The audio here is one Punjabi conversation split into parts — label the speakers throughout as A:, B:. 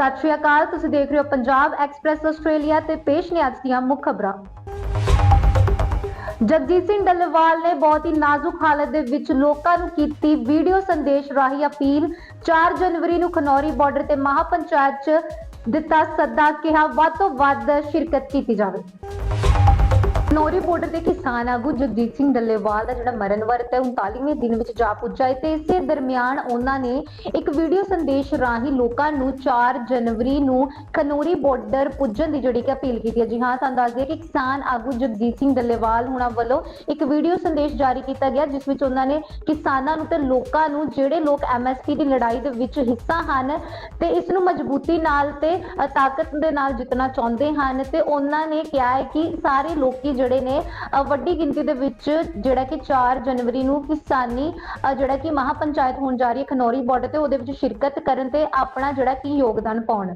A: ਸਤਿ ਸ਼੍ਰੀ ਅਕਾਲ, ਤੁਸੀਂ ਦੇਖ ਰਹੇ ਹੋ ਪੰਜਾਬ ਐਕਸਪ੍ਰੈਸ ਆਸਟ੍ਰੇਲੀਆ ਤੇ ਪੇਸ਼ ਨੇ ਅੱਜ ਦੀਆਂ ਮੁੱਖ ਖਬਰਾਂ। ਜਗਜੀਤ ਸਿੰਘ ਡੱਲੇਵਾਲ ਨੇ ਬਹੁਤ ਹੀ ਨਾਜ਼ੁਕ ਹਾਲਤ ਦੇ ਵਿੱਚ ਲੋਕਾਂ ਨੂੰ ਕੀਤੀ ਵੀਡੀਓ ਸੰਦੇਸ਼ ਰਾਹੀਂ ਅਪੀਲ। 4 ਜਨਵਰੀ ਨੂੰ ਖਨੌਰੀ ਬਾਰਡਰ ਤੇ ਮਹਾਪੰਚਾਇਤ 'ਚ ਦਿੱਤਾ ਸੱਦਾ, ਕਿਹਾ ਵੱਧ ਤੋਂ ਵੱਧ ਸ਼ਿਰਕਤ ਕੀਤੀ ਜਾਵੇ। ਨੋਰੀ ਬਾਰਡਰ ਦੇ ਕਿਸਾਨ ਆਗੂ ਜਗਜੀਤ ਸਿੰਘ ਡੱਲੇਵਾਲ ਦਾ ਜਿਹੜਾ ਮਰਨ ਵਰਤ ਹੈ 39ਵੇਂ ਦਿਨ ਵਿੱਚ ਜਾ ਪੁੱਜਾ ਹੈ ਤੇ ਇਸੇ ਦਰਮਿਆਨ ਉਹਨਾਂ ਨੇ ਇੱਕ ਵੀਡੀਓ ਸੰਦੇਸ਼ ਰਾਹੀਂ ਲੋਕਾਂ ਨੂੰ 4 ਜਨਵਰੀ ਨੂੰ ਖਨੋਰੀ ਬਾਰਡਰ ਪੁੱਜਣ ਦੀ ਜਿਹੜੀ ਕਿ ਅਪੀਲ ਕੀਤੀ ਹੈ। ਜੀ ਹਾਂ ਤੁਹਾਨੂੰ ਦੱਸ ਦਈਏ ਕਿ ਕਿਸਾਨ ਆਗੂ ਜਗਜੀਤ ਸਿੰਘ ਡੱਲੇਵਾਲ ਹੁਣਾਂ ਵੱਲੋਂ ਇੱਕ ਵੀਡੀਓ ਸੰਦੇਸ਼ ਜਾਰੀ ਕੀਤਾ ਗਿਆ, ਜਿਸ ਵਿੱਚ ਉਹਨਾਂ ਨੇ ਕਿਸਾਨਾਂ ਨੂੰ ਤੇ ਲੋਕਾਂ ਨੂੰ ਜਿਹੜੇ ਲੋਕ ਐਮਐਸਪੀ ਦੀ ਲੜਾਈ ਦੇ ਵਿੱਚ ਹਿੱਸਾ ਹਨ ਤੇ ਇਸ ਨੂੰ ਮਜ਼ਬੂਤੀ ਨਾਲ ਤੇ ਤਾਕਤ ਦੇ ਨਾਲ ਜਿੱਤਣਾ ਚਾਹੁੰਦੇ ਹਨ ਤੇ ਉਹਨਾਂ ਨੇ ਕਿਹਾ ਹੈ ਕਿ ਸਾਰੇ ਲੋਕੀ ਜਿਹੜੇ ਨੇ ਵੱਡੀ ਗਿਣਤੀ ਦੇ ਵਿੱਚ ਜਿਹੜਾ ਕਿ 4 ਜਨਵਰੀ ਨੂੰ ਕਿਸਾਨੀ ਜਿਹੜਾ ਕਿ ਮਹਾਪੰਚਾਇਤ ਹੋਣ ਜਾ ਰਹੀ ਹੈ ਖਨੌਰੀ ਬਾਰਡਰ ਤੇ, ਉਹਦੇ ਵਿੱਚ ਸ਼ਿਰਕਤ ਕਰਨ ਤੇ ਆਪਣਾ ਜਿਹੜਾ ਕਿ ਯੋਗਦਾਨ ਪਾਉਣ।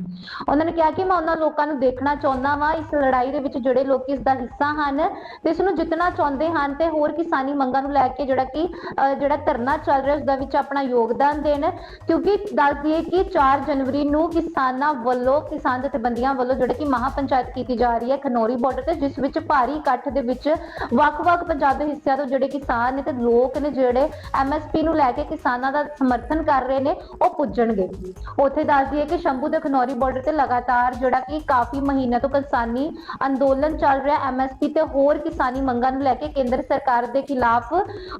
A: ਉਹਨਾਂ ਨੇ ਕਿਹਾ ਕਿ ਮੈਂ ਉਹਨਾਂ ਲੋਕਾਂ ਨੂੰ ਦੇਖਣਾ ਚਾਹੁੰਦਾ ਵਾਂ, ਇਸ ਲੜਾਈ ਦੇ ਵਿੱਚ ਜਿਹੜੇ ਲੋਕ ਇਸ ਦਾ ਹਿੱਸਾ ਹਨ ਤੇ ਇਸ ਨੂੰ ਜਿੱਤਣਾ ਚਾਹੁੰਦੇ ਹਨ ਤੇ ਹੋਰ ਕਿਸਾਨੀ ਮੰਗਾਂ ਨੂੰ ਲੈ ਕੇ ਜਿਹੜਾ ਕਿ ਜਿਹੜਾ ਧਰਨਾ ਚੱਲ ਰਿਹਾ, ਉਸ ਦਾ ਵਿੱਚ ਆਪਣਾ ਯੋਗਦਾਨ ਦੇਣ। ਕਿਉਂਕਿ ਦੱਸ ਦਈਏ ਕਿ 4 ਜਨਵਰੀ ਨੂੰ ਕਿਸਾਨਾਂ ਵੱਲੋਂ, ਕਿਸਾਨ ਜਥੇਬੰਦੀਆਂ ਵੱਲੋਂ ਜਿਹੜੇ ਕਿ ਮਹਾਪੰਚਾਇਤ ਕੀਤੀ ਜਾ ਰਹੀ ਹੈ ਖਨੌਰੀ ਬਾਰਡਰ ਤੇ, ਜਿਸ ਵਿੱਚ ਭਾਰੀ ਇਕੱਠ ਦੇ ਵਿੱਚ ਵੱਖ-ਵੱਖ ਪੰਜਾਬ ਦੇ ਹਿੱਸਿਆਂ ਤੋਂ ਜਿਹੜੇ ਕਿਸਾਨ ਨੇ ਤੇ ਲੋਕ ਨੇ ਜਿਹੜੇ ਐਮਐਸਪੀ ਨੂੰ ਲੈ ਕੇ ਕਿਸਾਨਾਂ ਦਾ ਸਮਰਥਨ ਕਰ ਰਹੇ ਨੇ ਉਹ ਪੁੱਜਣਗੇ। ਉੱਥੇ ਦੱਸ ਦਈਏ ਕਿ ਸ਼ੰਭੂ ਦੇ ਖਨੌਰੀ ਬਾਰਡਰ ਤੇ ਲਗਾਤਾਰ ਜਿਹੜਾ ਕਿ ਕਾਫੀ ਮਹੀਨਿਆਂ ਤੋਂ ਕਿਸਾਨੀ ਅੰਦੋਲਨ ਚੱਲ ਰਿਹਾ ਐਮਐਸਪੀ ਤੇ ਹੋਰ ਕਿਸਾਨੀ ਮੰਗਾਂ ਨੂੰ ਲੈ ਕੇ ਕੇਂਦਰ ਸਰਕਾਰ ਦੇ ਖਿਲਾਫ।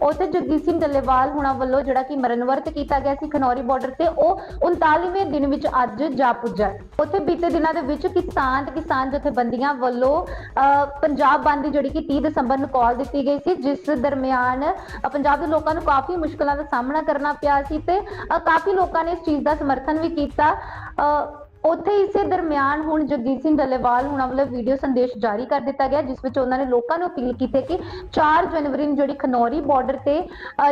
A: ਉੱਥੇ ਜਗਜੀਤ ਸਿੰਘ ਡੱਲੇਵਾਲ ਹੁਣਾਂ ਵੱਲੋਂ ਜਿਹੜਾ ਕਿ ਮਰਨ ਵਰਤ ਕੀਤਾ ਗਿਆ ਸੀ ਖਨੌਰੀ ਬਾਰਡਰ ਤੇ ਉਹ 39ਵੇਂ ਦਿਨ ਵਿੱਚ ਅੱਜ ਜਾ ਪੁੱਜਾ। ਉੱਥੇ ਬੀਤੇ ਦਿਨਾਂ ਦੇ ਵਿੱਚ ਕਿਸਾਨ ਤੇ ਕਿਸਾਨ ਜਥੇਬੰਦੀਆਂ ਵੱਲੋਂ ਅਹ, ਪੰਜਾਬ ਬੰਦ ਦੀ ਜਿਹੜੀ ਕਿ 30 ਦਸੰਬਰ ਨੂੰ ਕਾਲ ਦਿੱਤੀ ਗਈ ਸੀ, ਜਿਸ ਦਰਮਿਆਨ ਪੰਜਾਬ ਦੇ ਲੋਕਾਂ ਨੂੰ ਕਾਫੀ ਮੁਸ਼ਕਲਾਂ ਦਾ ਸਾਹਮਣਾ ਕਰਨਾ ਪਿਆ ਸੀ ਤੇ ਕਾਫੀ ਲੋਕਾਂ ਨੇ ਇਸ ਚੀਜ਼ ਦਾ ਸਮਰਥਨ ਵੀ ਕੀਤਾ। ਉੱਥੇ ਇਸੇ ਦਰਮਿਆਨ ਹੁਣ ਜਗਜੀਤ ਸਿੰਘ ਡੱਲੇਵਾਲ ਹੁਣਾਂ ਵੱਲੋਂ ਵੀਡੀਓ ਸੰਦੇਸ਼ ਜਾਰੀ ਕਰ ਦਿੱਤਾ ਗਿਆ, ਜਿਸ ਵਿੱਚ ਉਹਨਾਂ ਨੇ ਲੋਕਾਂ ਨੂੰ ਅਪੀਲ ਕੀਤੀ ਕਿ 4 ਜਨਵਰੀ ਨੂੰ ਜਿਹੜੀ ਖਨੌਰੀ ਬਾਰਡਰ ਤੇ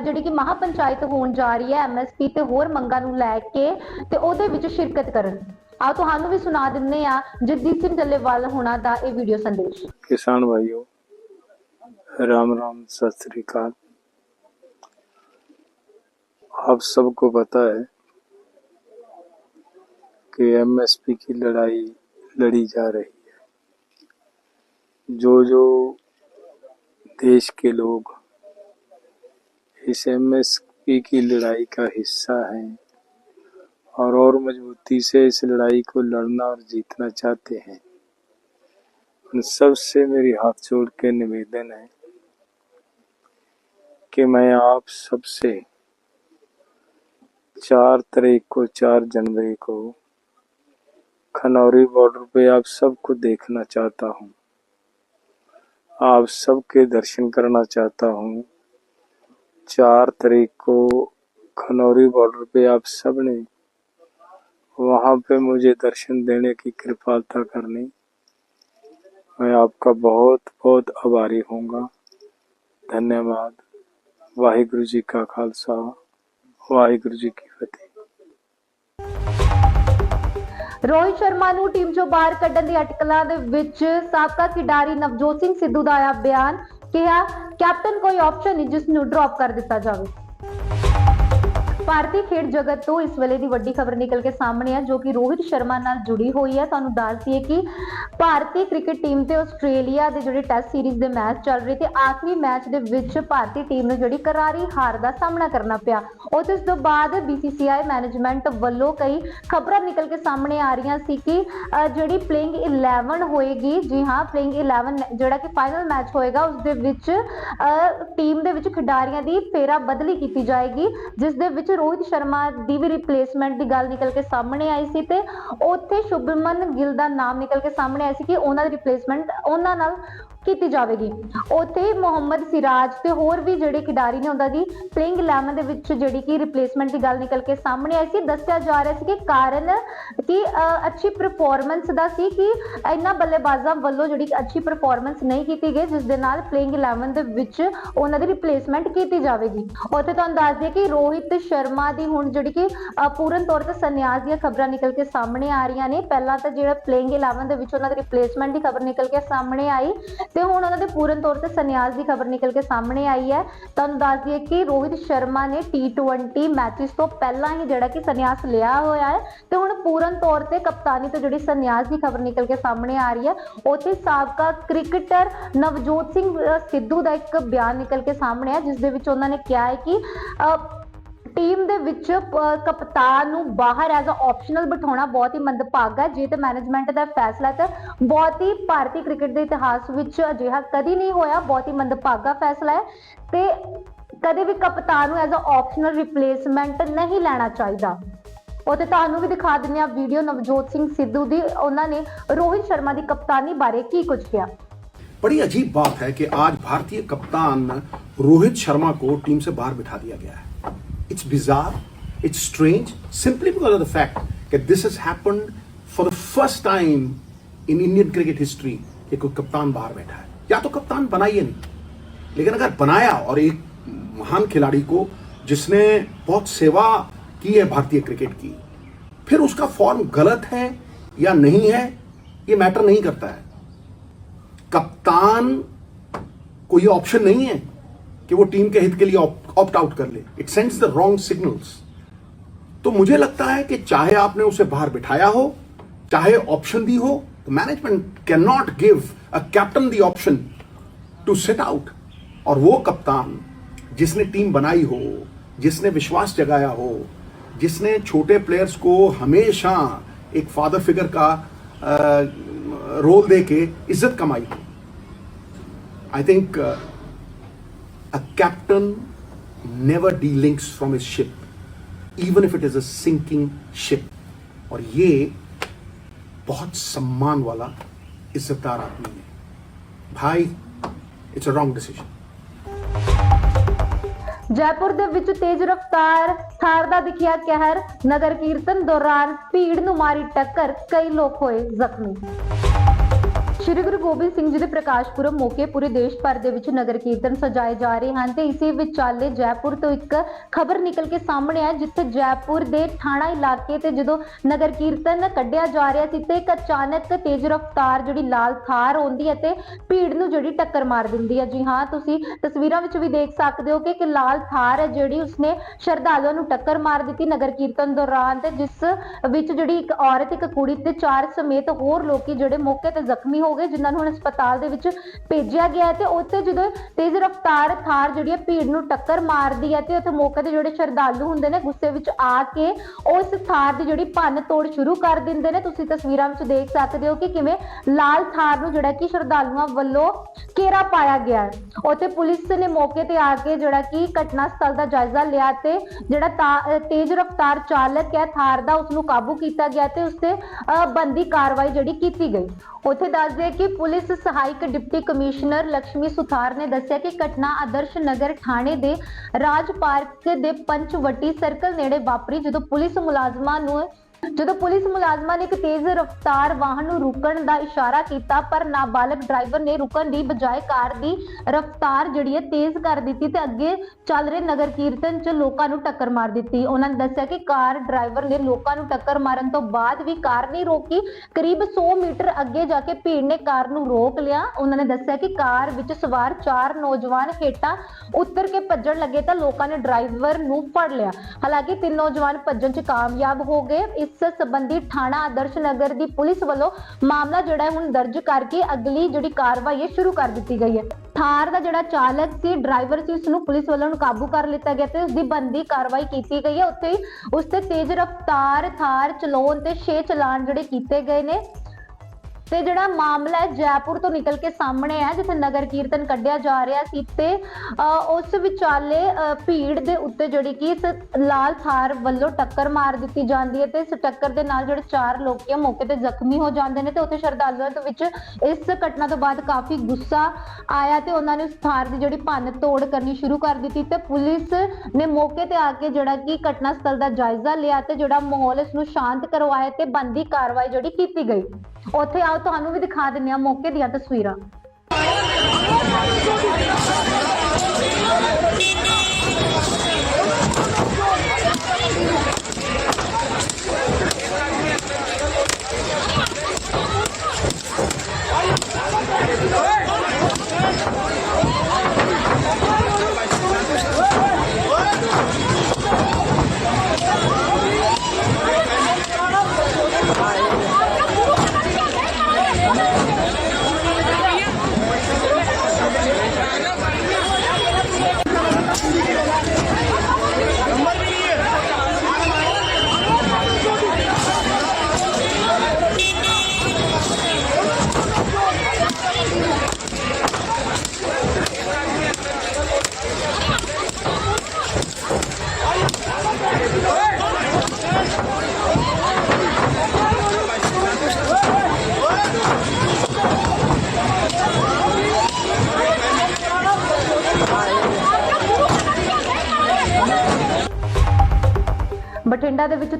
A: ਜਿਹੜੀ ਕਿ ਮਹਾਪੰਚਾਇਤ ਹੋਣ ਜਾ ਰਹੀ ਹੈ ਐਮਐਸਪੀ ਤੇ ਹੋਰ ਮੰਗਾਂ ਨੂੰ ਲੈ ਕੇ ਤੇ ਉਹਦੇ ਵਿੱਚ ਸ਼ਿਰਕਤ ਕਰਨ। ਆ ਤੁਹਾਨੂੰ ਵੀ ਸੁਣਾ ਦਿੰਨੇ ਆ ਜਗਜੀਤ ਸਿੰਘ ਡੱਲੇਵਾਲ ਹੁਣਾਂ ਦਾ ਇਹ ਵੀਡੀਓ ਸੰਦੇਸ਼
B: किसान भाइयों राम राम सत श्री अकाल आप सबको पता है कि एमएसपी की लड़ाई लड़ी जा रही है जो जो देश के लोग इस एमएसपी की लड़ाई का हिस्सा हैं और और मजबूती से इस लड़ाई को लड़ना और जीतना चाहते हैं। उन सबसे मेरी हाथ जोड़ के निवेदन है कि मैं आप सबसे चार तारीख को, चार जनवरी को खनौरी बॉर्डर पे आप सबको देखना चाहता हूँ। आप सबके दर्शन करना चाहता हूँ। चार तारीख को खनौरी बॉर्डर पे आप सबने वहाँ पे मुझे दर्शन देने की कृपालता करनी मैं आपका बहुत बहुत आभारी होऊंगा धन्यवाद वाहिगुरु जी का खालसा वाहिगुरु जी की फतेह
A: ਰੋਹਿਤ ਸ਼ਰਮਾ ਨੂੰ ਟੀਮ ਚੋਂ ਬਾਹਰ ਕੱਢਣ ਦੀ ਅਟਕਲਾਂ ਦੇ ਵਿੱਚ ਸਾਬਕਾ ਖਿਡਾਰੀ ਨਵਜੋਤ ਸਿੰਘ ਸਿੱਧੂ ਦਾ ਆਇਆ ਬਿਆਨ ਕਿਹਾ ਕੈਪਟਨ ਕੋਈ ਆਪਸ਼ਨ ਨਹੀਂ ਜਿਸ ਨੂੰ ਡ੍ਰੌਪ ਕਰ ਦਿੱਤਾ ਜਾਵੇ ਭਾਰਤੀ ਖੇਡ ਜਗਤ ਤੋਂ ਇਸ ਵੇਲੇ ਦੀ ਵੱਡੀ ਖਬਰ ਨਿਕਲ ਕੇ ਸਾਹਮਣੇ ਆ, ਜੋ ਕਿ ਰੋਹਿਤ ਸ਼ਰਮਾ ਨਾਲ ਜੁੜੀ ਹੋਈ ਹੈ ਤੁਹਾਨੂੰ ਦੱਸ ਦਈਏ ਕਿ ਭਾਰਤੀ ਕ੍ਰਿਕਟ ਟੀਮ ਤੇ ਆਸਟ੍ਰੇਲੀਆ ਦੇ ਜਿਹੜੇ ਟੈਸਟ ਸੀਰੀਜ਼ ਦੇ ਮੈਚ ਚੱਲ ਰਹੇ ਤੇ ਆਖਰੀ ਮੈਚ ਦੇ ਵਿੱਚ ਭਾਰਤੀ ਟੀਮ ਨੂੰ ਜਿਹੜੀ ਕਰਾਰੀ ਹਾਰ ਦਾ ਸਾਹਮਣਾ ਕਰਨਾ ਪਿਆ। ਉਸ ਤੋਂ ਬਾਅਦ BCCI ਮੈਨੇਜਮੈਂਟ ਵੱਲੋਂ ਕਈ ਖਬਰਾਂ ਨਿਕਲ ਕੇ ਸਾਹਮਣੇ ਆ ਰਹੀਆਂ ਸੀ ਕਿ ਜਿਹੜੀ ਪਲੇਇੰਗ 11 ਹੋਏਗੀ, ਜੀ ਹਾਂ ਪਲੇਇੰਗ 11 ਜਿਹੜਾ ਕਿ ਫਾਈਨਲ ਮੈਚ ਹੋਏਗਾ, ਉਸ ਦੇ ਵਿੱਚ ਟੀਮ ਦੇ ਵਿੱਚ ਖਿਡਾਰੀਆਂ ਦੀ ਫੇਰਾ ਬਦਲੀ ਕੀਤੀ ਜਾਏਗੀ, ਜਿਸ ਦੇ ਵਿੱਚ ਰੋਹਿਤ ਸ਼ਰਮਾ ਦੀ ਵੀ ਰਿਪਲੇਸਮੈਂਟ ਦੀ ਗੱਲ ਨਿਕਲ ਕੇ ਸਾਹਮਣੇ ਆਈ ਸੀ ਤੇ ਉੱਥੇ ਸ਼ੁਭਮਨ ਗਿੱਲ ਦਾ ਨਾਮ ਨਿਕਲ ਕੇ ਸਾਹਮਣੇ ਆਇਆ ਸੀ ਕਿ ਉਹਨਾਂ ਦੀ ਰਿਪਲੇਸਮੈਂਟ ਉਹਨਾਂ ਨਾਲ ਕੀਤੀ ਜਾਵੇਗੀ। ਉੱਥੇ ਮੁਹੰਮਦ ਸਿਰਾਜ ਤੇ ਹੋਰ ਵੀ ਜਿਹੜੇ ਖਿਡਾਰੀ ਨੇ ਉਹਨਾਂ ਦੀ ਪਲੇਇੰਗ 11 ਦੇ ਵਿੱਚ ਜਿਹੜੀ ਕਿ ਰਿਪਲੇਸਮੈਂਟ ਦੀ ਗੱਲ ਨਿਕਲ ਕੇ ਸਾਹਮਣੇ ਆਈ ਸੀ। ਦੱਸਿਆ ਜਾ ਰਿਹਾ ਸੀ ਕਿ ਕਾਰਨ ਕਿ ਅੱਛੀ ਪਰਫਾਰਮੈਂਸ ਦਾ ਸੀ ਕਿ ਇਹਨਾਂ ਬੱਲੇਬਾਜ਼ਾਂ ਵੱਲੋਂ ਜਿਹੜੀ ਅੱਛੀ ਪਰਫਾਰਮੈਂਸ ਨਹੀਂ ਕੀਤੀ ਗਈ, ਜਿਸ ਦੇ ਨਾਲ ਪਲੇਇੰਗ 11 ਦੇ ਵਿੱਚ ਉਹਨਾਂ ਦੀ ਰਿਪਲੇਸਮੈਂਟ ਕੀਤੀ ਜਾਵੇਗੀ। ਉੱਥੇ ਤੁਹਾਨੂੰ ਦੱਸ ਦਈਏ ਕਿ ਰੋਹਿਤ ਸ਼ਰਮਾ ਦੀ ਹੁਣ ਜਿਹੜੀ ਕਿ ਪੂਰਨ ਤੌਰ ਤੇ ਸੰਨਿਆਸ ਦੀਆਂ ਖਬਰਾਂ ਨਿਕਲ ਕੇ ਸਾਹਮਣੇ ਆ ਰਹੀਆਂ ਨੇ। ਪਹਿਲਾਂ ਤਾਂ ਜਿਹੜਾ ਪਲੇਇੰਗ 11 ਦੇ ਵਿੱਚ ਉਹਨਾਂ ਦੀ ਰਿਪਲੇਸਮੈਂਟ ਦੀ ਖਬਰ ਨਿਕਲ ਕੇ ਸਾਹਮਣੇ ਆਈ। ਤੇ ਹੁਣ ਉਹਨਾਂ ਦੇ ਪੂਰਨ ਤੌਰ ਤੇ ਸੰਨਿਆਸ ਦੀ ਖਬਰ ਨਿਕਲ ਕੇ ਸਾਹਮਣੇ ਆਈ ਹੈ। ਤੁਹਾਨੂੰ ਦੱਸ ਦਈਏ ਕਿ ਰੋਹਿਤ ਸ਼ਰਮਾ ਨੇ T20 ਮੈਚਸ ਤੋਂ ਪਹਿਲਾਂ ਹੀ ਜਿਹੜਾ ਕਿ ਸੰਨਿਆਸ ਲਿਆ ਹੋਇਆ ਹੈ ਤੇ ਹੁਣ ਪੂਰਨ ਤੌਰ ਤੇ ਕਪਤਾਨੀ ਤੋਂ ਜਿਹੜੀ ਸੰਨਿਆਸ ਦੀ ਖਬਰ ਨਿਕਲ ਕੇ ਸਾਹਮਣੇ ਆ ਰਹੀ ਹੈ, ਉੱਥੇ ਸਾਬਕਾ ਕ੍ਰਿਕਟਰ ਨਵਜੋਤ ਸਿੰਘ ਸਿੱਧੂ ਦਾ ਇੱਕ ਬਿਆਨ ਨਿਕਲ ਕੇ ਸਾਹਮਣੇ ਆ ਜਿਸ ਦੇ ਵਿੱਚ ਉਹਨਾਂ ਨੇ ਕਿਹਾ ਹੈ ਕਿ ਟੀਮ ਦੇ ਵਿੱਚ ਅ, ਕਪਤਾਨ ਨੂੰ ਬਾਹਰ ਐਜ਼ ਅ ਆਪਸ਼ਨਲ ਬਿਠਾਉਣਾ ਬਹੁਤ ਹੀ ਮੰਦਭਾਗਾ ਜੇ ਤੇ ਮੈਨੇਜਮੈਂਟ ਦਾ ਫੈਸਲਾ ਹੈ ਤਾਂ ਬਹੁਤ ਹੀ ਭਾਰਤੀ ਕ੍ਰਿਕਟ ਦੇ ਇਤਿਹਾਸ ਵਿੱਚ ਅਜਿਹਾ ਕਦੀ ਨਹੀਂ ਹੋਇਆ ਬਹੁਤ ਹੀ ਮੰਦਭਾਗਾ ਫੈਸਲਾ ਹੈ ਤੇ ਕਦੇ ਵੀ ਕਪਤਾਨ ਨੂੰ ਐਜ਼ ਅ ਆਪਸ਼ਨਲ ਰਿਪਲੇਸਮੈਂਟ ਨਹੀਂ ਲੈਣਾ ਚਾਹੀਦਾ ਉਹ ਤੇ ਤੁਹਾਨੂੰ ਵੀ ਦਿਖਾ ਦਿੰਦੇ ਆ ਵੀਡੀਓ ਨਵਜੋਤ ਸਿੰਘ ਸਿੱਧੂ ਦੀ ਉਹਨਾਂ ਨੇ ਰੋਹਿਤ ਸ਼ਰਮਾ ਦੀ ਕਪਤਾਨੀ ਬਾਰੇ ਕੀ ਕੁਝ ਕਿਹਾ
C: बड़ी अजीब बात है कि आज भारतीय कप्तान रोहित शर्मा को टीम से बाहर बिठा दिया गया है it's bizarre it's strange simply because of the fact कि this has happened for the first time in Indian cricket history कि कोई कप्तान बाहर बैठा है। या तो कप्तान बनाइए नहीं। लेकिन अगर बनाया और एक महान खिलाड़ी को जिसने बहुत सेवा की है भारतीय क्रिकेट की, फिर उसका फॉर्म गलत है या नहीं है, ये मैटर नहीं करता है। कप्तान कोई ऑप्शन नहीं है। कि वो टीम के हित के लिए ऑप्ट आउट कर ले। It sends the wrong signals तो मुझे लगता है कि चाहे आपने उसे बाहर बिठाया हो चाहे ऑप्शन दी हो तो management can not give a captain the option to sit out और वो कप्तान जिसने टीम बनाई हो जिसने विश्वास जगाया हो जिसने छोटे प्लेयर्स को हमेशा एक फादर फिगर का आ, रोल दे के इज़्ज़त कमाई हो। I think a captain never delinks from his ship even if it is a sinking ship और ये बहुत सम्मान वाला इज्जतदार आदमी है भाई it's a wrong decision
A: Jaipur ਦੇ ਵਿੱਚ ਤੇਜ਼ ਰਫ਼ਤਾਰ ਥਾਰ ਦਾ ਦਿਖਿਆ ਕਹਿਰ ਨਗਰ ਕੀਰਤਨ ਦੌਰਾਨ ਭੀੜ ਨੂੰ ਮਾਰੀ ਟੱਕਰ ਕਈ ਲੋਕ ਹੋਏ ਜ਼ਖਮੀ ਸ਼੍ਰੀ ਗੁਰੂ ਗੋਬਿੰਦ ਸਿੰਘ ਜੀ ਦੇ ਪ੍ਰਕਾਸ਼ ਪੁਰਬ ਮੌਕੇ ਪੂਰੇ ਦੇਸ਼ ਭਰ ਦੇ ਵਿੱਚ ਨਗਰ ਕੀਰਤਨ ਸਜਾਏ ਜਾ ਰਹੇ ਹਨ ਤੇ ਇਸੇ ਵਿਚਾਲੇ ਜੈਪੁਰ ਤੋਂ ਇੱਕ ਖਬਰ ਨਿਕਲ ਕੇ ਸਾਹਮਣੇ ਆਇਆ ਜਿੱਥੇ ਜੈਪੁਰ ਦੇ ਥਾਣਾ ਇਲਾਕੇ ਤੇ ਜਦੋਂ ਨਗਰ ਕੀਰਤਨ ਕੱਢਿਆ ਜਾ ਰਿਹਾ ਸੀ ਤੇ ਇੱਕ ਅਚਾਨਕ ਤੇਜ਼ ਰਫ਼ਤਾਰ ਜਿਹੜੀ ਲਾਲ ਥਾਰ ਆਉਂਦੀ ਹੈ ਤੇ ਭੀੜ ਨੂੰ ਜਿਹੜੀ ਟੱਕਰ ਮਾਰ ਦਿੰਦੀ ਹੈ। ਜੀ ਹਾਂ, ਤੁਸੀਂ ਤਸਵੀਰਾਂ ਵਿੱਚ ਵੀ ਦੇਖ ਸਕਦੇ ਹੋ ਕਿ ਇੱਕ ਲਾਲ ਥਾਰ ਹੈ ਜਿਹੜੀ ਉਸਨੇ ਸ਼ਰਧਾਲੂਆਂ ਨੂੰ ਟੱਕਰ ਮਾਰ ਦਿੱਤੀ ਨਗਰ ਕੀਰਤਨ ਦੌਰਾਨ ਤੇ ਜਿਸ ਵਿੱਚ ਜਿਹੜੀ ਇੱਕ ਔਰਤ, ਇੱਕ ਕੁੜੀ ਤੇ ਚਾਰ ਸਮੇਤ ਹੋਰ ਲੋਕੀ ਜਿਹੜੇ ਮੌਕੇ ਤੇ ਜ਼ਖਮੀ ਹੋ ਗਏ, ਜਿਨ੍ਹਾਂ ਨੂੰ ਹੁਣ ਹਸਪਤਾਲ ਦੇ ਵਿੱਚ ਭੇਜਿਆ ਗਿਆ ਹੈ ਤੇ ਉੱਥੇ ਜਦੋਂ ਤੇਜ਼ ਰਫ਼ਤਾਰ ਥਾਰ ਜਿਹੜੀ ਹੈ ਭੀੜ ਨੂੰ ਟੱਕਰ ਮਾਰਦੀ ਹੈ ਤੇ ਉੱਥੇ ਮੌਕੇ ਤੇ ਜਿਹੜੇ ਸ਼ਰਧਾਲੂ ਹੁੰਦੇ ਨੇ ਗੁੱਸੇ ਵਿੱਚ ਆ ਕੇ ਉਸ ਥਾਰ ਦੀ ਜਿਹੜੀ ਭੰਨ ਤੋੜ ਸ਼ੁਰੂ ਕਰ ਦਿੰਦੇ ਨੇ। ਤੁਸੀਂ ਤਸਵੀਰਾਂ ਵਿੱਚ ਦੇਖ ਸਕਦੇ ਹੋ ਕਿ ਕਿਵੇਂ ਲਾਲ ਥਾਰ ਨੂੰ ਜਿਹੜਾ ਕਿ ਸ਼ਰਧਾਲੂਆਂ ਵੱਲੋਂ ਘੇਰਾ ਪਾਇਆ ਗਿਆ ਹੈ। ਉੱਥੇ ਪੁਲਿਸ ਨੇ ਮੌਕੇ ਤੇ ਆ ਕੇ ਜਿਹੜਾ ਕਿ ਘਟਨਾ ਸਥਲ ਦਾ ਜਾਇਜ਼ਾ ਲਿਆ ਤੇ ਜਿਹੜਾ ਤੇਜ਼ ਰਫ਼ਤਾਰ ਚਾਲਕ ਹੈ, ਥਾਰ ਦਾ ਉਸ ਨੂੰ ਕਾਬੂ ਕੀਤਾ ਗਿਆ ਤੇ ਉਸ ਤੇ ਬੰਦੀ ਕਾਰਵਾਈ ਜਿਹੜੀ ਕੀਤੀ ਗਈ। ਉੱਥੇ ਦੱਸਦੇ ਕਿ ਪੁਲਿਸ ਸਹਾਇਕ ਡਿਪਟੀ ਕਮਿਸ਼ਨਰ ਲక్ష్ਮੀ ਸੁਥਾਰ ਨੇ ਦੱਸਿਆ ਕਿ ਘਟਨਾ ਆਦਰਸ਼ ਨਗਰ ਥਾਣੇ ਦੇ ਰਾਜ ਪਾਰਕ ਦੇ ਪੰਚਵਟੀ ਸਰਕਲ ਨੇੜੇ ਵਾਪਰੀ, ਜਦੋਂ ਪੁਲਿਸ ਮੁਲਾਜ਼ਮਾਂ ਨੂੰ ਜਦੋਂ ਪੁਲਿਸ ਮੁਲਾਜ਼ਮਾਂ ਨੇ ਇੱਕ ਤੇਜ਼ ਰਫ਼ਤਾਰ ਵਾਹਨ ਨੂੰ ਰੁਕਣ ਦਾ ਇਸ਼ਾਰਾ ਕੀਤਾ, ਪਰ ਨਾਬਾਲਗ ਡਰਾਈਵਰ ਨੇ ਰੁਕਣ ਦੀ ਬਜਾਏ ਕਾਰ ਦੀ ਰਫ਼ਤਾਰ ਜਿਹੜੀ ਹੈ ਤੇਜ਼ ਕਰ ਦਿੱਤੀ ਤੇ ਅੱਗੇ ਚੱਲ ਰਹੇ ਨਗਰ ਕੀਰਤਨ 'ਚ ਲੋਕਾਂ ਨੂੰ ਟੱਕਰ ਮਾਰ ਦਿੱਤੀ। ਉਹਨਾਂ ਨੇ ਦੱਸਿਆ ਕਿ ਕਾਰ ਡਰਾਈਵਰ ਨੇ ਲੋਕਾਂ ਨੂੰ ਟੱਕਰ ਮਾਰਨ ਤੋਂ ਬਾਅਦ ਵੀ ਕਾਰ ਨਹੀਂ ਰੋਕੀ। ਕਰੀਬ 100 ਮੀਟਰ ਅੱਗੇ ਜਾ ਕੇ ਭੀੜ ਨੇ ਕਾਰ ਨੂੰ ਰੋਕ ਲਿਆ। ਉਹਨਾਂ ਨੇ ਦੱਸਿਆ ਕਿ ਕਾਰ ਵਿੱਚ ਸਵਾਰ ਚਾਰ ਨੌਜਵਾਨ ਹੇਠਾਂ ਉਤਰ ਕੇ ਭੱਜਣ ਲੱਗੇ ਤਾਂ ਲੋਕਾਂ ਨੇ ਡਰਾਈਵਰ ਨੂੰ ਫੜ ਲਿਆ। ਹਾਲਾਂਕਿ ਤਿੰਨ ਨੌਜਵਾਨ ਭੱਜਣ 'ਚ ਕਾਮਯਾਬ ਹੋ ਗਏ। ਇਸ ਸੰਬੰਧੀ ਥਾਣਾ ਆਦਰਸ਼ ਨਗਰ ਦੀ ਪੁਲਿਸ ਵੱਲੋਂ ਮਾਮਲਾ ਜਿਹੜਾ ਹੁਣ ਦਰਜ ਕਰਕੇ ਅਗਲੀ ਜਿਹੜੀ ਕਾਰਵਾਈ ਹੈ ਸ਼ੁਰੂ ਕਰ ਦਿੱਤੀ ਗਈ ਹੈ। ਥਾਰ ਦਾ ਜਿਹੜਾ ਚਾਲਕ ਸੀ, ਡਰਾਈਵਰ ਸੀ ਉਸ ਨੂੰ ਪੁਲਿਸ ਵੱਲੋਂ ਕਾਬੂ ਕਰ ਲਿੱਤਾ ਗਿਆ ਤੇ ਉਸ ਦੀ ਬੰਦੀ ਕਾਰਵਾਈ ਕੀਤੀ ਗਈ ਹੈ। ਉੱਥੇ ਹੀ ਉਸ ਤੇ ਤੇਜ਼ ਰਫ਼ਤਾਰ ਥਾਰ ਚਲਾਉਣ ਤੇ 6 ਚਲਾਨ ਜਿਹੜੇ ਕੀਤੇ ਗਏ ਨੇ। ਤੇ ਜਿਹੜਾ ਮਾਮਲਾ ਹੈ ਜੈਪੁਰ ਤੋਂ ਨਿਕਲ ਕੇ ਸਾਹਮਣੇ ਆ ਜਿੱਥੇ ਨਗਰ ਕੀਰਤਨ ਕੱਢਿਆ ਜਾ ਰਿਹਾ ਸੀ ਤੇ ਉਸ ਵਿਚਾਲੇ ਭੀੜ ਦੇ ਉੱਤੇ ਜਿਹੜੀ ਕਿ ਇਸ ਲਾਲ ਥਾਰ ਵੱਲੋਂ ਟੱਕਰ ਮਾਰ ਦਿੱਤੀ ਜਾਂਦੀ ਹੈ ਤੇ ਇਸ ਟੱਕਰ ਦੇ ਨਾਲ ਜਿਹੜੇ ਚਾਰ ਲੋਕ ਆ, ਮੌਕੇ ਤੇ ਜ਼ਖਮੀ ਹੋ ਜਾਂਦੇ ਨੇ ਤੇ ਉੱਥੇ ਸ਼ਰਧਾਲੂਆਂ ਦੇ ਵਿੱਚ ਇਸ ਘਟਨਾ ਤੋਂ ਬਾਅਦ ਕਾਫੀ ਗੁੱਸਾ ਆਇਆ ਤੇ ਉਹਨਾਂ ਨੇ ਉਸ ਥਾਰ ਦੀ ਜਿਹੜੀ ਭੰਨ ਤੋੜ ਕਰਨੀ ਸ਼ੁਰੂ ਕਰ ਦਿੱਤੀ ਤੇ ਪੁਲਿਸ ਨੇ ਮੌਕੇ ਤੇ ਆ ਕੇ ਜਿਹੜਾ ਕਿ ਘਟਨਾ ਸਥਲ ਦਾ ਜਾਇਜ਼ਾ ਲਿਆ ਤੇ ਜਿਹੜਾ ਮਾਹੌਲ ਇਸ ਨੂੰ ਸ਼ਾਂਤ ਕਰਵਾਇਆ ਤੇ ਬੰਦੀ ਕਾਰਵਾਈ ਜਿਹੜੀ ਕੀਤੀ ਗਈ। ਉੱਥੇ ਆਓ ਤੁਹਾਨੂੰ ਵੀ ਦਿਖਾ ਦਿੰਦੇ ਆ ਮੌਕੇ ਦੀਆਂ ਤਸਵੀਰਾਂ।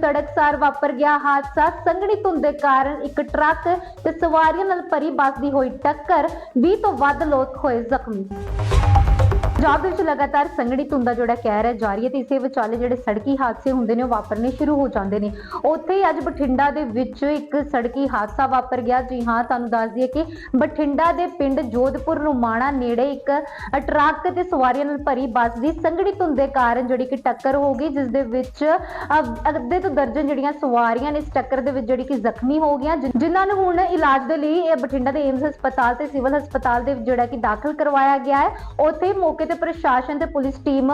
A: ਤੜਕਸਾਰ ਵਾਪਰ ਗਿਆ ਹਾਦਸਾ। ਸੰਘਣੀ ਧੁੰਦ ਦੇ ਕਾਰਨ ਇੱਕ ਟਰੱਕ ਤੇ ਸਵਾਰੀਆਂ ਨਾਲ ਭਰੀ ਬੱਸ ਦੀ ਹੋਈ ਟੱਕਰ। 20 ਤੋਂ ਵੱਧ ਲੋਕ ਹੋਏ ਜ਼ਖਮੀ। ਪੰਜਾਬ ਦੇ ਵਿੱਚ ਲਗਾਤਾਰ ਸੰਘਣੀ ਧੁੰਦ ਦਾ ਜਿਹੜਾ ਕਹਿਰ ਹੈ, ਜਾਰੀ ਹੈ ਤੇ ਇਸੇ ਵਿਚਾਲੇ ਜਿਹੜੇ ਸੜਕੀ ਹਾਦਸੇ ਹੁੰਦੇ ਨੇ, ਉਹ ਵਾਪਰਨੇ ਸ਼ੁਰੂ ਹੋ ਜਾਂਦੇ ਨੇ। ਉੱਥੇ ਹੀ ਅੱਜ ਬਠਿੰਡਾ ਦੇ ਵਿੱਚ ਇੱਕ ਸੜਕੀ ਹਾਦਸਾ ਵਾਪਰ ਗਿਆ। ਜੀ ਹਾਂ, ਤੁਹਾਨੂੰ ਦੱਸ ਦਈਏ ਕਿ ਬਠਿੰਡਾ ਦੇ ਪਿੰਡ ਜੋਧਪੁਰ, ਰੁਮਾਣਾ ਨੇੜੇ ਇੱਕ ਟਰੱਕ ਤੇ ਸਵਾਰੀਆਂ ਨਾਲ ਭਰੀ ਬੱਸ ਦੀ ਸੰਘਣੀ ਧੁੰਦ ਦੇ ਕਾਰਨ ਜਿਹੜੀ ਕਿ ਟੱਕਰ ਹੋ ਗਈ, ਜਿਸ ਦੇ ਵਿੱਚ ਅੱਧੇ ਤੋਂ ਦਰਜਨ ਜਿਹੜੀਆਂ ਸਵਾਰੀਆਂ ਨੇ ਇਸ ਟੱਕਰ ਦੇ ਵਿੱਚ ਜਿਹੜੀ ਕਿ ਜ਼ਖਮੀ ਹੋ ਗਈਆਂ ਜਿ- ਜਿਨ੍ਹਾਂ ਨੂੰ ਹੁਣ ਇਲਾਜ ਦੇ ਲਈ ਬਠਿੰਡਾ ਦੇ ਏਮਸ ਹਸਪਤਾਲ ਤੇ ਸਿਵਲ ਹਸਪਤਾਲ ਦੇ ਜਿਹੜਾ ਕਿ ਦਾਖਲ ਕਰਵਾਇਆ ਗਿਆ ਹੈ। ਉੱਥੇ ਮੌਕੇ ਤੇ ਪ੍ਰਸ਼ਾਸਨ ਤੇ ਪੁਲਿਸ ਟੀਮ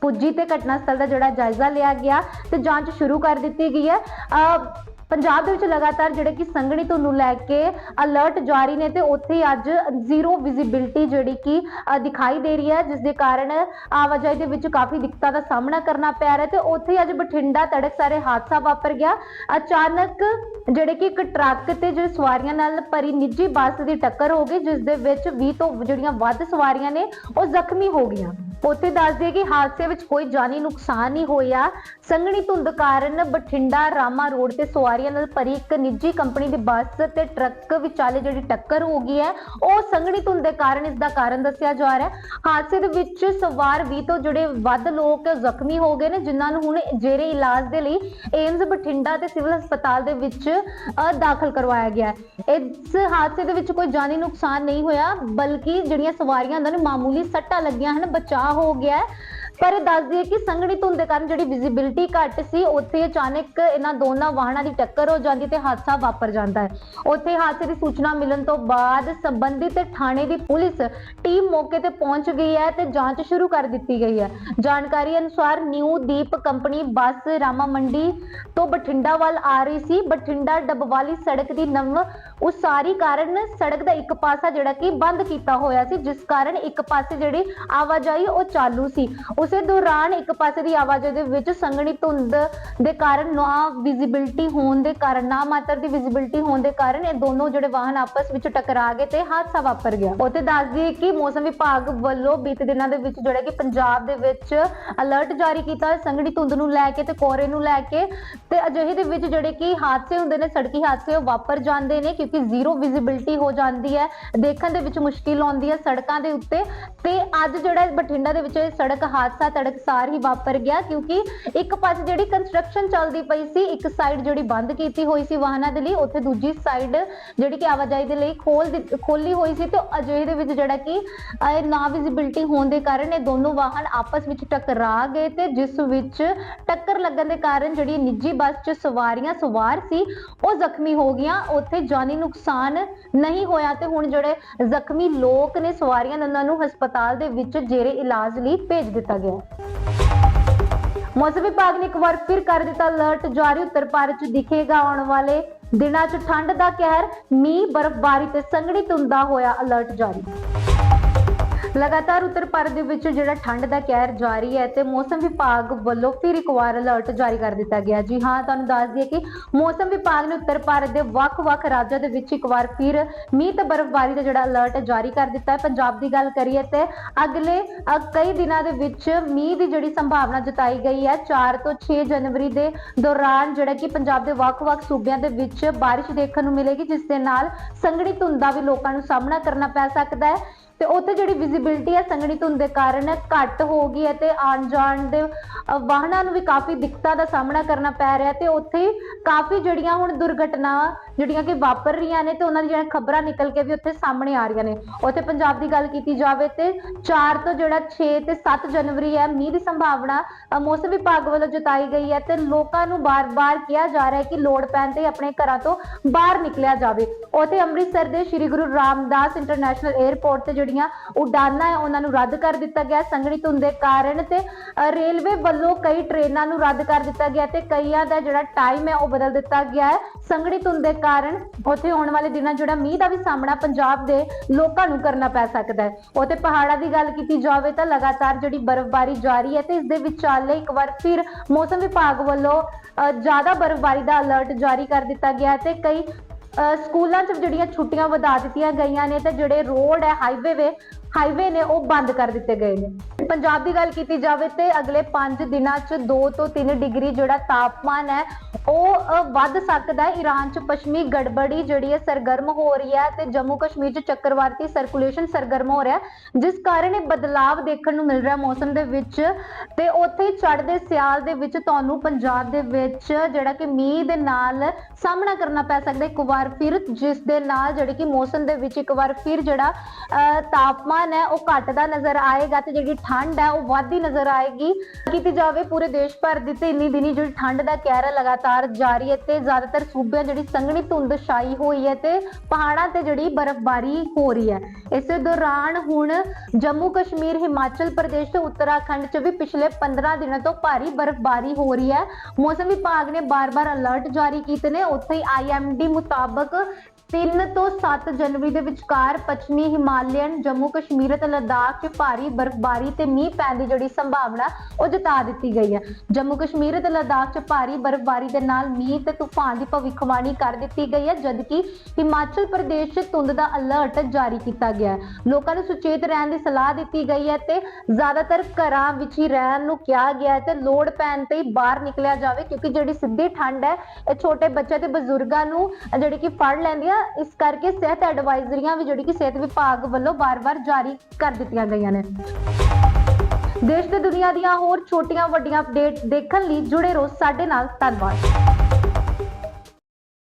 A: ਪੁੱਜੀ ਤੇ ਘਟਨਾ ਸਥਲ ਦਾ ਜਿਹੜਾ ਜਾਇਜ਼ਾ ਲਿਆ ਗਿਆ ਤੇ ਜਾਂਚ ਸ਼ੁਰੂ ਕਰ ਦਿੱਤੀ ਗਈ ਹੈ। ਅ, ਪੰਜਾਬ ਦੇ ਵਿੱਚ ਲਗਾਤਾਰ ਜਿਹੜੇ ਕਿ ਸੰਘਣੀ ਧੁੰਦ ਨੂੰ ਲੈ ਕੇ ਅਲਰਟ ਜਾਰੀ ਨੇ ਤੇ ਉੱਥੇ ਅੱਜ ਜ਼ੀਰੋ ਵਿਜ਼ਿਬਿਲਟੀ ਜਿਹੜੀ ਕਿ ਦਿਖਾਈ ਦੇ ਰਹੀ ਹੈ, ਜਿਸ ਦੇ ਕਾਰਨ ਆਵਾਜਾਈ ਦੇ ਵਿੱਚ ਕਾਫੀ ਦਿੱਕਤਾਂ ਦਾ ਸਾਹਮਣਾ ਕਰਨਾ ਪੈ ਰਿਹਾ ਤੇ ਉੱਥੇ ਅੱਜ ਬਠਿੰਡਾ ਤੜਕ ਸਾਰੇ ਹਾਦਸਾ ਵਾਪਰ ਗਿਆ। ਅਚਾਨਕ ਜਿਹੜੇ ਕਿ ਇੱਕ ਟਰੱਕ ਤੇ ਜਿਹੜੇ ਸਵਾਰੀਆਂ ਨਾਲ ਭਰੀ ਨਿੱਜੀ ਬੱਸ ਦੀ ਟੱਕਰ ਹੋ ਗਈ, ਜਿਸ ਦੇ ਵਿੱਚ 20 ਤੋਂ ਜਿਹੜੀਆਂ ਵੱਧ ਸਵਾਰੀਆਂ ਨੇ, ਉਹ ਜ਼ਖਮੀ ਹੋ ਗਈਆਂ। ਉੱਥੇ ਦੱਸ ਦਈਏ ਕਿ ਹਾਦਸੇ ਵਿੱਚ ਕੋਈ ਜਾਨੀ ਨੁਕਸਾਨ ਨਹੀਂ ਹੋਇਆ। ਸੰਘਣੀ ਧੁੰਦ ਕਾਰਨ ਬਠਿੰਡਾ ਰਾਮਾ ਰੋਡ ਤੇ ਸਵਾਰੀਆਂ ਨਾਲ ਭਰੀ ਇੱਕ ਨਿੱਜੀ ਕੰਪਨੀ ਦੀ ਬੱਸ ਤੇ ਟਰੱਕ ਵਿਚਾਲੇ ਜਿਹੜੀ ਟੱਕਰ ਹੋ ਗਈ ਹੈ, ਉਹ ਸੰਘਣੀ ਧੁੰਦ ਦੇ ਕਾਰਨ ਇਸ ਦਾ ਕਾਰਨ ਦੱਸਿਆ ਜਾ ਰਿਹਾ ਹੈ। ਹਾਦਸੇ ਦੇ ਵਿੱਚ ਸਵਾਰ 20 ਤੋਂ ਜਿਹੜੇ ਵੱਧ ਲੋਕ ਜ਼ਖਮੀ ਹੋ ਗਏ ਨੇ, ਜਿਨ੍ਹਾਂ ਨੂੰ ਹੁਣ ਜੇਰੇ ਇਲਾਜ ਦੇ ਲਈ ਏਮਜ਼ ਬਠਿੰਡਾ ਤੇ ਸਿਵਲ ਹਸਪਤਾਲ ਦੇ ਵਿੱਚ ਦਾਖਲ ਕਰਵਾਇਆ ਗਿਆ ਹੈ। ਇਸ ਹਾਦਸੇ ਦੇ ਵਿੱਚ ਕੋਈ ਜਾਨੀ ਨੁਕਸਾਨ ਨਹੀਂ ਹੋਇਆ, ਬਲਕਿ ਜਿਹੜੀਆਂ ਸਵਾਰੀਆਂ ਉਹਨਾਂ ਨੂੰ, ਮਾਮੂਲੀ ਸੱਟਾਂ ਲੱਗੀਆਂ ਹਨ, ਬਚਾਅ ਹੋ ਗਿਆ ਪਰ ਦੱਸ ਦਈਏ ਕਿ ਸੰਘਣੀ ਧੁੰਦ ਦੇ ਕਾਰਨ ਜਿਹੜੀ ਵਿਜ਼ਿਬਿਲਟੀ ਘੱਟ ਸੀ, ਉੱਥੇ ਅਚਾਨਕ ਇਹਨਾਂ ਦੋਨਾਂ ਵਾਹਨਾਂ ਦੀ ਟੱਕਰ ਹੋ ਜਾਂਦੀ ਤੇ ਹਾਦਸਾ ਵਾਪਰ ਜਾਂਦਾ ਹੈ। ਉੱਥੇ ਹਾਦਸੇ ਦੀ ਸੂਚਨਾ ਮਿਲਣ ਤੋਂ ਬਾਅਦ ਸੰਬੰਧਿਤ ਥਾਣੇ ਦੀ ਪੁਲਿਸ ਟੀਮ ਮੌਕੇ ਤੇ ਪਹੁੰਚ ਗਈ ਹੈ ਤੇ ਜਾਂਚ ਸ਼ੁਰੂ ਕਰ ਦਿੱਤੀ ਗਈ ਹੈ। ਜਾਣਕਾਰੀ ਅਨੁਸਾਰ New Deep company bus Rama Mandi ਤੋਂ ਬਠਿੰਡਾ ਵੱਲ ਆ ਰਹੀ ਸੀ। ਬਠਿੰਡਾ ਡਬਵਾਲੀ ਸੜਕ ਦੀ ਨਵ ਉਸ ਸਾਰੀ ਕਾਰਨ ਸੜਕ ਦਾ ਇੱਕ ਪਾਸਾ ਜਿਹੜਾ ਕਿ ਬੰਦ ਕੀਤਾ ਹੋਇਆ ਸੀ, ਜਿਸ ਕਾਰਨ ਇੱਕ ਪਾਸੇ ਜਿਹੜੀ ਆਵਾਜਾਈ ਉਹ ਚਾਲੂ ਸੀ। ਉਸੇ ਦੌਰਾਨ ਇੱਕ ਪਾਸੇ ਦੀ ਆਵਾਜਾਈ ਦੇ ਵਿੱਚ ਸੰਘਣੀ ਧੁੰਦ ਦੇ ਕਾਰਨ ਨਾ ਵਿਜ਼ਿਬਿਲਟੀ ਹੋਣ ਦੇ ਕਾਰਨ, ਨਾ ਮਾਤਰ ਦੀ ਵਿਜ਼ਿਬਿਲਟੀ ਹੋਣ ਦੇ ਕਾਰਨ ਇਹ ਦੋਨੋਂ ਜਿਹੜੇ ਵਾਹਨ ਆਪਸ ਵਿੱਚ ਟਕਰਾ ਗਏ ਤੇ ਹਾਦਸਾ ਵਾਪਰ ਗਿਆ। ਉੱਥੇ ਦੱਸ ਦਈਏ ਕਿ ਮੌਸਮ ਵਿਭਾਗ ਵੱਲੋਂ ਬੀਤੇ ਦਿਨਾਂ ਦੇ ਵਿੱਚ ਜਿਹੜਾ ਕਿ ਪੰਜਾਬ ਦੇ ਵਿੱਚ ਅਲਰਟ ਜਾਰੀ ਕੀਤਾ ਹੈ ਸੰਘਣੀ ਧੁੰਦ ਨੂੰ ਲੈ ਕੇ ਤੇ ਕੋਰੇ ਨੂੰ ਲੈ ਕੇ ਤੇ ਅਜਿਹੇ ਦੇ ਵਿੱਚ ਜਿਹੜੇ ਕਿ ਹਾਦਸੇ ਹੁੰਦੇ ਨੇ, ਸੜਕੀ ਹਾਦਸੇ ਉਹ ਵਾਪਰ ਜਾਂਦੇ ਨੇ ਕਿਉਂਕਿ ਜ਼ੀਰੋ ਵਿਜ਼ਿਬਿਲਟੀ ਹੋ ਜਾਂਦੀ ਹੈ ਦੇਖਣ ਦੇ ਵਿੱਚ ਮੁਸ਼ਕਿਲ ਆਉਂਦੀ ਹੈ ਸੜਕਾਂ ਦੇ ਉੱਤੇ। ਤੇ ਅੱਜ ਜਿਹੜਾ ਬਠਿੰਡਾ ਦੇ ਵਿੱਚ ਇਹ ਸੜਕ ਹਾਦਸਾ ਤੜਕਸਾਰ ਹੀ ਵਾਪਰ ਗਿਆ ਕਿਉਂਕਿ ਇੱਕ ਪਾਸੇ ਜਿਹੜੀ ਕੰਸਟਰਕਸ਼ਨ ਚੱਲਦੀ ਪਈ ਸੀ ਇੱਕ ਸਾਈਡ ਜਿਹੜੀ ਬੰਦ ਕੀਤੀ ਹੋਈ ਸੀ ਵਾਹਨਾਂ ਦੇ ਲਈ ਉੱਥੇ ਦੂਜੀ ਸਾਈਡ ਜਿਹੜੀ ਕਿ ਆਵਾਜਾਈ ਦੇ ਲਈ ਖੋਲ ਖੋਲੀ ਹੋਈ ਸੀ ਤੇ ਅਜਿਹੇ ਦੇ ਵਿੱਚ ਜਿਹੜਾ ਕਿ ਅਹ, ਨਾ ਵਿਜ਼ਿਬਿਲਟੀ ਹੋਣ ਦੇ ਕਾਰਨ ਇਹ ਦੋਨੋਂ ਵਾਹਨ ਆਪਸ ਵਿੱਚ ਟਕਰਾ ਗਏ ਤੇ ਜਿਸ ਵਿੱਚ ਟੱਕਰ ਲੱਗਣ ਦੇ ਕਾਰਨ ਜਿਹੜੀ ਨਿੱਜੀ ਬੱਸ 'ਚ ਸਵਾਰੀਆਂ ਸਵਾਰ ਸੀ ਉਹ ਜ਼ਖਮੀ ਹੋ ਗਈਆਂ। ਉੱਥੇ ਜਾਨੀ ਨੁਕਸਾਨ ਨਹੀਂ ਹੋਇਆ ਤੇ ਹੁਣ ਜਿਹੜੇ ਜ਼ਖਮੀ ਲੋਕ ਨੇ ਸਵਾਰੀਆਂ ਨੇ ਉਹਨਾਂ ਨੂੰ ਹਸਪਤਾਲ ਦੇ ਵਿੱਚ ਜੇਰੇ ਇਲਾਜ ਲਈ ਭੇਜ ਦਿੱਤਾ ਗਿਆ ਮੌਸਮ ਵਿਭਾਗ ਨੇ ਇੱਕ ਵਾਰ ਫਿਰ ਕਰ ਦਿੱਤਾ ਅਲਰਟ ਜਾਰੀ ਉੱਤਰ ਭਾਰਤ 'ਚ ਦਿਖੇਗਾ ਆਉਣ ਵਾਲੇ ਦਿਨਾਂ 'ਚ ਠੰਡ ਦਾ ਕਹਿਰ, ਮੀਂਹ, ਬਰਫ਼ਬਾਰੀ ਤੇ ਸੰਘਣੀ ਧੁੰਦ ਦਾ ਹੋਇਆ ਅਲਰਟ ਜਾਰੀ। ਲਗਾਤਾਰ ਉੱਤਰ ਭਾਰਤ ਦੇ ਵਿੱਚ ਜਿਹੜਾ ਠੰਡ ਦਾ ਕਹਿਰ ਜਾਰੀ ਹੈ ਤੇ ਮੌਸਮ ਵਿਭਾਗ ਵੱਲੋਂ ਫਿਰ ਇੱਕ ਵਾਰ ਅਲਰਟ ਜਾਰੀ ਕਰ ਦਿੱਤਾ ਗਿਆ। ਜੀ ਹਾਂ, ਤੁਹਾਨੂੰ ਦੱਸ ਦਈਏ ਕਿ ਮੌਸਮ ਵਿਭਾਗ ਨੇ ਉੱਤਰ ਭਾਰਤ ਦੇ ਵੱਖ-ਵੱਖ ਰਾਜਾਂ ਦੇ ਵਿੱਚ ਇੱਕ ਵਾਰ ਫਿਰ ਮੀਂਹ ਤੇ ਬਰਫ਼ਬਾਰੀ ਦਾ ਜਿਹੜਾ ਅਲਰਟ ਜਾਰੀ ਕਰ ਦਿੱਤਾ ਹੈ। ਪੰਜਾਬ ਦੀ ਗੱਲ ਕਰੀਏ ਤੇ ਅਗਲੇ ਕਈ ਦਿਨਾਂ ਦੇ ਵਿੱਚ ਮੀਂਹ ਦੀ ਜਿਹੜੀ ਸੰਭਾਵਨਾ ਜਤਾਈ ਗਈ ਹੈ। 4 ਤੋਂ 6 ਜਨਵਰੀ ਦੇ ਦੌਰਾਨ ਜਿਹੜਾ ਕਿ ਪੰਜਾਬ ਦੇ ਵੱਖ-ਵੱਖ ਸੂਬਿਆਂ ਦੇ ਵਿੱਚ ਬਾਰਿਸ਼ ਦੇਖਣ ਨੂੰ ਮਿਲੇਗੀ, ਜਿਸ ਦੇ ਨਾਲ ਸੰਘਣੀ ਧੁੰਦ ਦਾ ਵੀ ਲੋਕਾਂ ਨੂੰ ਸਾਹਮਣਾ ਕਰਨਾ ਪੈ ਸਕਦਾ ਹੈ। ਤੇ ਉੱਥੇ ਜਿਹੜੀ ਵਿਜ਼ਿਬਿਲਟੀ ਹੈ ਸੰਘਣੀ ਧੁੰਦ ਦੇ ਕਾਰਨ ਘੱਟ ਹੋ ਗਈ ਹੈ ਤੇ ਆਉਣ ਜਾਣ ਦੇ ਵਾਹਨਾਂ ਨੂੰ ਵੀ ਕਾਫੀ ਦਿੱਕਤਾਂ ਦਾ ਸਾਹਮਣਾ ਕਰਨਾ ਪੈ ਰਿਹਾ ਤੇ ਉੱਥੇ ਕਾਫੀ ਜਿਹੜੀਆਂ ਹੁਣ ਦੁਰਘਟਨਾਵਾਂ ਜਿਹੜੀਆਂ ਕਿ ਵਾਪਰ ਰਹੀਆਂ ਨੇ ਤੇ ਉਹਨਾਂ ਦੀਆਂ ਖਬਰਾਂ ਨਿਕਲ ਕੇ ਵੀ ਉੱਥੇ ਸਾਹਮਣੇ ਆ ਰਹੀਆਂ ਨੇ। ਉੱਥੇ ਪੰਜਾਬ ਦੀ ਗੱਲ ਕੀਤੀ ਜਾਵੇ ਤੇ 4 ਤੋਂ ਜਿਹੜਾ 6 ਤੇ 7 ਜਨਵਰੀ ਹੈ, ਮੀਂਹ ਦੀ ਸੰਭਾਵਨਾ ਮੌਸਮ ਵਿਭਾਗ ਵੱਲੋਂ ਜਤਾਈ ਗਈ ਹੈ ਤੇ ਲੋਕਾਂ ਨੂੰ ਬਾਰ-ਬਾਰ ਕਿਹਾ ਜਾ ਰਿਹਾ ਹੈ ਕਿ ਲੋੜ ਪੈਣ ਤੇ ਆਪਣੇ ਘਰਾਂ ਤੋਂ ਬਾਹਰ ਨਿਕਲਿਆ ਜਾਵੇ। ਉੱਥੇ ਅੰਮ੍ਰਿਤਸਰ ਦੇ ਸ੍ਰੀ ਗੁਰੂ ਰਾਮਦਾਸ ਇੰਟਰਨੈਸ਼ਨਲ 에ਅਰਪੋਰਟ ਤੇ ਜਿਹੜੀ ਜਿਹੜੀਆਂ ਉਡਾਨਾਂ ਹੈ ਉਹਨਾਂ ਨੂੰ ਰੱਦ ਕਰ ਦਿੱਤਾ ਗਿਆ ਸੰਘਣੀ ਧੁੰਦ ਦੇ ਕਾਰਨ ਤੇ ਰੇਲਵੇ ਵੱਲੋਂ ਕਈ ਟ੍ਰੇਨਾਂ ਨੂੰ ਰੱਦ ਕਰ ਦਿੱਤਾ ਗਿਆ ਤੇ ਕਈਆਂ ਦਾ ਜਿਹੜਾ ਟਾਈਮ ਹੈ ਉਹ ਬਦਲ ਦਿੱਤਾ ਗਿਆ ਹੈ। ਸੰਘਣੀ ਧੁੰਦ ਦੇ ਕਾਰਨ ਉੱਥੇ ਆਉਣ ਵਾਲੇ ਦਿਨਾਂ ਜਿਹੜਾ ਮੀਂਹ ਦਾ ਵੀ ਸਾਹਮਣਾ ਪੰਜਾਬ ਦੇ ਲੋਕਾਂ ਨੂੰ ਕਰਨਾ ਪੈ ਸਕਦਾ ਹੈ। ਉੱਥੇ ਪਹਾੜਾਂ ਦੀ ਗੱਲ ਕੀਤੀ ਜਾਵੇ ਤਾਂ ਲਗਾਤਾਰ ਜਿਹੜੀ ਬਰਫ਼ਬਾਰੀ ਜਾਰੀ ਹੈ ਤੇ ਇਸ ਦੇ ਵਿਚਾਲੇ ਇੱਕ ਵਾਰ ਫਿਰ ਮੌਸਮ ਵਿਭਾਗ ਵੱਲੋਂ ਅ, ਜ਼ਿਆਦਾ ਬਰਫ਼ਬਾਰੀ ਦਾ ਅਲਰਟ ਜਾਰੀ ਕਰ ਦਿੱਤਾ ਗਿਆ ਹੈ ਤੇ ਕਈ ਸਕੂਲਾਂ 'ਚ ਜਿਹੜੀਆਂ ਛੁੱਟੀਆਂ ਵਧਾ ਦਿੱਤੀਆਂ ਗਈਆਂ ਨੇ ਤੇ ਜਿਹੜੇ ਰੋਡ ਹੈ ਹਾਈਵੇ ਵੇ ਹਾਈਵੇ ਨੇ ਉਹ ਬੰਦ ਕਰ ਦਿੱਤੇ ਗਏ ਨੇ। ਪੰਜਾਬ ਦੀ ਗੱਲ ਕੀਤੀ ਜਾਵੇ ਤੇ ਅਗਲੇ 5 ਦਿਨਾਂ 'ਚ 2 ਤੋਂ 3 ਡਿਗਰੀ ਜਿਹੜਾ ਤਾਪਮਾਨ ਹੈ ਉਹ ਵੱਧ ਸਕਦਾ ਹੈ। ਈਰਾਨ 'ਚ ਪੱਛਮੀ ਗੜਬੜੀ ਜਿਹੜੀ ਹੈ ਸਰਗਰਮ ਹੋ ਰਹੀ ਹੈ ਤੇ ਜੰਮੂ ਕਸ਼ਮੀਰ 'ਚ ਚੱਕਰਵਾਤੀ ਸਰਕੂਲੇਸ਼ਨ ਸਰਗਰਮ ਹੋ ਰਿਹਾ ਜਿਸ ਕਾਰਨ ਇਹ ਬਦਲਾਵ ਦੇਖਣ ਨੂੰ ਮਿਲ ਰਿਹਾ ਮੌਸਮ ਦੇ ਵਿੱਚ ਤੇ ਉੱਥੇ ਚੜ੍ਹਦੇ ਸਿਆਲ ਦੇ ਵਿੱਚ ਤੁਹਾਨੂੰ ਪੰਜਾਬ ਦੇ ਵਿੱਚ ਜਿਹੜਾ ਕਿ ਮੀਂਹ ਦੇ ਨਾਲ ਸਾਹਮਣਾ ਕਰਨਾ ਪੈ ਸਕਦਾ ਇੱਕ ਵਾਰ ਫਿਰ ਜਿਸ ਦੇ ਨਾਲ ਜਿਹੜੇ ਕਿ ਮੌਸਮ ਦੇ ਵਿੱਚ ਇੱਕ ਵਾਰ ਫਿਰ ਜਿਹੜਾ ਅਹ, ਤਾਪਮਾਨ ਹੈ, ਉਹ ਘਟਦਾ ਨਜ਼ਰ ਆਏਗਾ ਤੇ ਜਿਹੜੀ ਠੰਡ ਹੈ, ਉਹ ਵੱਧਦੀ ਨਜ਼ਰ ਆਏਗੀ। ਕੀਤੀ ਜਾਵੇ ਪੂਰੇ ਦੇਸ਼ ਭਰ ਦੀ ਤੇ ਇੰਨੀ ਦਿਨੀ ਜਿਹੜੀ ਠੰਡ ਦਾ ਕਹਿਰ ਲਗਾਤਾਰ ਜਾਰੀ ਹੈ ਤੇ ਜ਼ਿਆਦਾਤਰ ਸੂਬਿਆਂ ਜਿਹੜੀ ਸੰਘਣੀ ਧੁੰਦ ਛਾਈ ਹੋਈ ਹੈ ਤੇ ਪਹਾੜਾਂ ਤੇ ਜਿਹੜੀ ਬਰਫ਼ਬਾਰੀ ਹੋ ਰਹੀ ਹੈ। ਇਸੇ ਦੌਰਾਨ ਹੁਣ ਜੰਮੂ ਕਸ਼ਮੀਰ, ਹਿਮਾਚਲ ਪ੍ਰਦੇਸ਼ ਤੇ ਉੱਤਰਾਖੰਡ 'ਚ ਵੀ ਪਿਛਲੇ 15 ਦਿਨਾਂ ਤੋਂ ਭਾਰੀ ਬਰਫ਼ਬਾਰੀ ਹੋ ਰਹੀ ਹੈ। ਮੌਸਮ ਵਿਭਾਗ ਨੇ ਬਾਰ-ਬਾਰ ਅਲਰਟ ਜਾਰੀ ਕੀਤੇ ਨੇ। ਉੱਥੇ ਹੀ ਆਈਐਮਡੀ ਮੁਤਾਬਕ 3 ਤੋਂ 7 ਜਨਵਰੀ ਦੇ ਵਿਚਕਾਰ ਪੱਛਮੀ ਹਿਮਾਲਯਨ, ਜੰਮੂ ਕਸ਼ਮੀਰ ਅਤੇ ਲਦਾਖ 'ਚ ਭਾਰੀ ਬਰਫ਼ਬਾਰੀ ਤੇ ਮੀਂਹ ਪੈਣ ਦੀ ਜਿਹੜੀ ਸੰਭਾਵਨਾ ਉਹ ਜਤਾ ਦਿੱਤੀ ਗਈ ਹੈ। ਜੰਮੂ ਕਸ਼ਮੀਰ ਅਤੇ ਲਦਾਖ 'ਚ ਭਾਰੀ ਬਰਫ਼ਬਾਰੀ ਦੇ ਨਾਲ ਮੀਂਹ ਤੇ ਤੂਫਾਨ ਦੀ ਭਵਿੱਖਬਾਣੀ ਕਰ ਦਿੱਤੀ ਗਈ ਹੈ, ਜਦਕਿ ਹਿਮਾਚਲ ਪ੍ਰਦੇਸ਼ 'ਚ ਧੁੰਦ ਦਾ ਅਲਰਟ ਜਾਰੀ ਕੀਤਾ ਗਿਆ ਹੈ। ਲੋਕਾਂ ਨੂੰ ਸੁਚੇਤ ਰਹਿਣ ਦੀ ਸਲਾਹ ਦਿੱਤੀ ਗਈ ਹੈ ਤੇ ਜ਼ਿਆਦਾਤਰ ਘਰਾਂ ਵਿੱਚ ਹੀ ਰਹਿਣ ਨੂੰ ਕਿਹਾ ਗਿਆ ਹੈ ਤੇ ਲੋੜ ਪੈਣ ਤੇ ਹੀ ਬਾਹਰ ਨਿਕਲਿਆ ਜਾਵੇ, ਕਿਉਂਕਿ ਜਿਹੜੀ ਸਿੱਧੀ ਠੰਡ ਹੈ, ਇਹ ਛੋਟੇ ਬੱਚੇ ਤੇ ਬਜ਼ੁਰਗਾਂ ਨੂੰ ਜਿਹੜੀ ਕਿ ਫੜ ਲੈਂਦੀ ਹੈ ਆ ਇਸ ਕਰਕੇ ਸਿਹਤ ਐਡਵਾਈਜ਼ਰੀਆਂ ਵੀ ਜਿਹੜੀ ਕਿ ਸਿਹਤ ਵਿਭਾਗ ਵੱਲੋਂ ਬਾਰ-ਬਾਰ ਜਾਰੀ ਕਰ ਦਿੱਤੀਆਂ ਗਈਆਂ ਨੇ। ਦੇਸ਼ ਤੇ ਦੁਨੀਆ ਦੀਆਂ ਹੋਰ ਛੋਟੀਆਂ ਵੱਡੀਆਂ ਅਪਡੇਟ ਦੇਖਣ ਲਈ ਜੁੜੇ ਰਹੋ ਸਾਡੇ ਨਾਲ। ਧੰਨਵਾਦ।